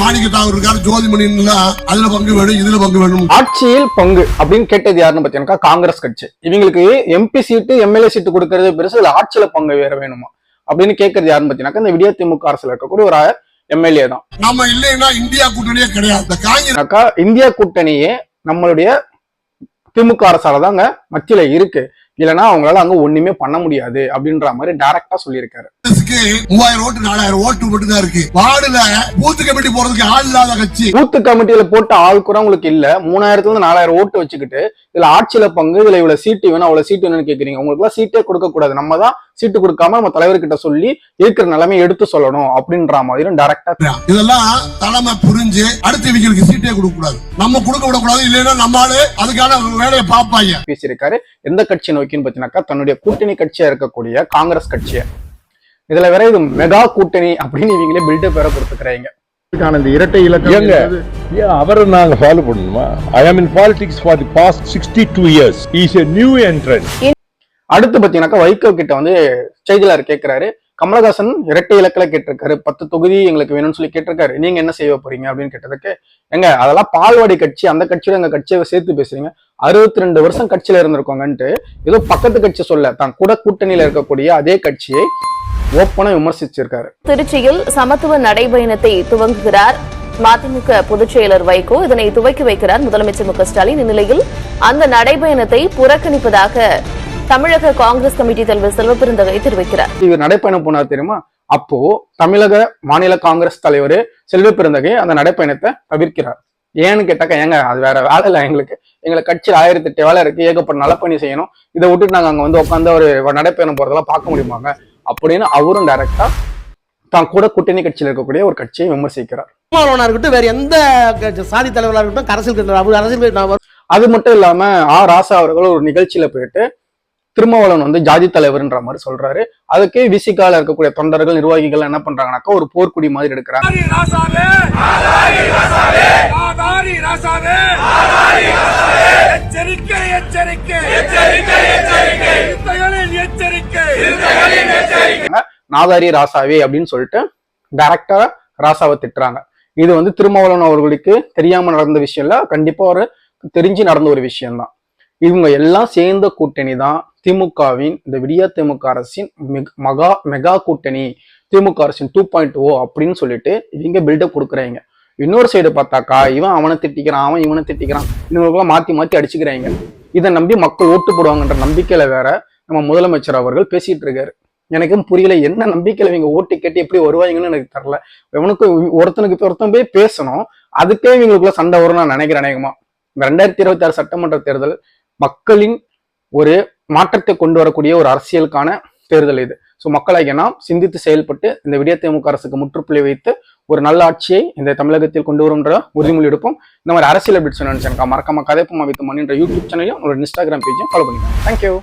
மாணிக்க தாகூர் இருக்காரு ஜோதிமணி அதுல பங்கு வேணும் இதுல பங்கு வேணும். ஆட்சியில் பங்கு அப்படின்னு கேட்டது யாருன்னு பாத்தீங்கன்னா காங்கிரஸ் கட்சி. இவங்களுக்கு எம்பி சீட்டு எம்எல்ஏ சீட்டு கொடுக்கறது பெருசு இதுல ஆட்சியில பங்கு வேற வேணுமா? அப்படின்னு கேட்கறது யாருன்னு பாத்தீங்கன்னா இந்த விடிய திமுக அரசுல இருக்கக்கூடிய ஒரு எம்எல்ஏ தான். நம்ம இல்லைன்னா இந்தியா கூட்டணியே கிடையாது. இந்தியா கூட்டணியே நம்மளுடைய திமுக அரசால தாங்க மத்தியில இருக்கு. இல்லைன்னா அவங்களால அங்க ஒண்ணுமே பண்ண முடியாது அப்படின்ற மாதிரி டைரக்டா சொல்லியிருக்காரு. காங்கிரஸுக்கு மூவாயிரம் ஓட்டு நாலாயிரம் ஓட்டு மட்டும் தான் இருக்கு. வார்டுல பூத்து கமிட்டி போறதுக்கு ஆள் இல்லாத கட்சி. பூத்து கமிட்டியில போட்ட ஆள் கூட உங்களுக்கு இல்ல. மூணாயிரத்துல இருந்து நாலாயிரம் ஓட்டு வச்சுக்கிட்டு இதுல ஆட்சியில பங்கு இதுல இவ்வளவு சீட்டு வேணும் அவ்வளவு சீட்டு வேணும்னு கேக்குறீங்க. உங்களுக்கு எல்லாம் சீட்டே கொடுக்க கூடாது. நம்ம தான் சீட்டு கொடுக்காம நம்ம தலைவர்கிட்ட சொல்லி இருக்கிற நிலைமையை எடுத்து சொல்லணும் அப்படின்ற மாதிரியும் டைரக்டா இதெல்லாம் தலைமை புரிஞ்சு அடுத்து இவங்களுக்கு சீட்டே கொடுக்க கூடாது. நம்ம கொடுக்க விடக்கூடாது இல்லைன்னா நம்ம ஆளு அதுக்கான வேலையை பார்ப்பாங்க. பேசியிருக்காரு. எந்த கட்சி நோக்கின்னு பாத்தீங்கன்னாக்கா தன்னுடைய கூட்டணி கட்சியா இருக்கக்கூடிய காங்கிரஸ் கட்சியை. இதுல வேற இது மெகா கூட்டணி அப்படின்னு இவங்களே பில்டப் வேற கொடுத்துக்கிறாங்க இந்த இரட்டை இலக்கம் அவரை நாங்க ஃபாலோ பண்ணணுமா? I am in politics for the past sixty two years is a new entrant அடுத்து பாத்தீங்கன்னாக்கா வைகோ கிட்ட வந்து செய்தியாளர் கேட்கிறாரு கமலஹாசன் இரட்டை இலக்கில கேட்டிருக்காரு. பத்து தொகுதி எங்களுக்கு வேணும்னு சொல்லி கேட்டிருக்காரு. நீங்க என்ன செய்ய போறீங்க அப்படின்னு கேட்டதுக்கு எங்க அதெல்லாம் பால்வாடி கட்சி அந்த கட்சியோட எங்க கட்சியை சேர்த்து பேசுறீங்க. அறுபத்தி ரெண்டு வருஷம் கட்சியில இருந்திருக்கோங்கன்ட்டு ஏதோ பக்கத்து கட்சி சொல்ல தான் கூட கூட்டணியில இருக்கக்கூடிய அதே கட்சியை ஓப்பனா விமர்சிச்சிருக்காரு. திருச்சியில் சமத்துவ நடைபயணத்தை துவங்குகிறார் மதிமுக பொதுச் செயலர் வைகோ. இதனை துவக்கி வைக்கிறார் முதலமைச்சர் மு க ஸ்டாலின். இந்நிலையில் அந்த நடைபயணத்தை புறக்கணிப்பதாக தமிழக காங்கிரஸ் கமிட்டி தலைவர் செல்வபெருந்தகை தெரிவிக்கிறார். இவர் நடைப்பயணம் போனார் தெரியுமா? அப்போ தமிழக மாநில காங்கிரஸ் தலைவர் செல்வ பெருந்தகை அந்த நடைப்பயணத்தை தவிர்க்கிறார். ஏன்னு கேட்டாக்கா ஏங்க அது வேற வேலை இல்லை எங்களுக்கு. எங்களை கட்சியில் ஆயிரத்தி எட்டு வேலை இருக்கு. ஏகப்பட்ட நலப்பணி செய்யணும். இதை விட்டுட்டு நாங்க அங்க வந்து உட்காந்து ஒரு நடைப்பயணம் போறதெல்லாம் பார்க்க முடியுமாங்க? அப்படின்னு அவரும் டைரக்டா தான் கூட கூட்டணி கட்சியில் இருக்கக்கூடிய ஒரு கட்சியை விமர்சிக்கிறார். இருக்கட்டும் வேற எந்த சாதி தலைவராக இருக்கட்டும் அரசியல் கட்சி- அவர் அரசியல் அது மட்டும் இல்லாம ஆ. ராசா அவர்கள் ஒரு நிகழ்ச்சியில போயிட்டு திருமாவளவன் வந்து ஜாதி தலைவர்ன்ற மாதிரி சொல்றாரு. அதுக்கு விசிகால இருக்கக்கூடிய தொண்டர்கள் நிர்வாகிகள் என்ன பண்றாங்கன்னாக்கா ஒரு போர்க்குடி மாதிரி எடுக்கிறாங்க. எச்சரிக்கை எச்சரிக்கை! நாதாரி ராசாவே அப்படின்னு சொல்லிட்டு டைரக்டா ராசாவை திட்டுறாங்க. இது வந்து திருமாவளவன் அவர்களுக்கு தெரியாம நடந்த விஷயம் இல்ல கண்டிப்பா ஒரு தெரிஞ்சு நடந்த ஒரு விஷயம்தான். இவங்க எல்லாம் சேர்ந்த கூட்டணி தான் திமுகவின் இந்த விடியா திமுக அரசின் மகா மெகா கூட்டணி திமுக அரசின் டூ பாயிண்ட் ஓ அப்படின்னு சொல்லிட்டு இவங்க பில்டப் கொடுக்குறாங்க. இன்னொரு சைடு பார்த்தாக்கா இவன் அவனை திட்டிக்கிறான் அவன் இவனை திட்டிக்கிறான் இவங்களுக்குலாம் மாத்தி மாத்தி அடிச்சுக்கிறாங்க. இதை நம்பி மக்கள் ஓட்டு போடுவாங்கன்ற நம்பிக்கையில வேற நம்ம முதலமைச்சர் அவர்கள் பேசிட்டு இருக்காரு. எனக்கும் புரியல என்ன நம்பிக்கையில் இவங்க ஓட்டு கேட்டு எப்படி வருவாங்கன்னு எனக்கு தெரில இவனுக்கு ஒருத்தனுக்கு ஒருத்தன் போய் பேசணும் அதுக்கே இவங்களுக்குள்ள சண்டை வரும்னு நான் நினைக்கிறேன் அநேகமா. இந்த ரெண்டாயிரத்தி இருபத்தி ஆறு சட்டமன்ற தேர்தல் மக்களின் ஒரு மாற்றத்தை கொண்டு வரக்கூடிய ஒரு அரசியலுக்கான தேர்தல் இது. ஸோ மக்களாகிய நாம் சிந்தித்து செயல்பட்டு இந்த விடிய திமுக அரசுக்கு முற்றுப்புள்ளி வைத்து ஒரு நல்ல ஆட்சியை இந்த தமிழகத்தில் கொண்டு வரும்ன்ற உறுதிமொழி எடுப்போம். இந்த மாதிரி அரசியல் அப்டேட்ஸ் நினைச்சேன் மறக்காம கதைப்பமா வித்து மணின்ற யூடியூப் சேனலையும் உங்களோட இன்ஸ்டாகிராம் பேஜையும் ஃபாலோ பண்ணிக்கலாம் தேங்க்யூ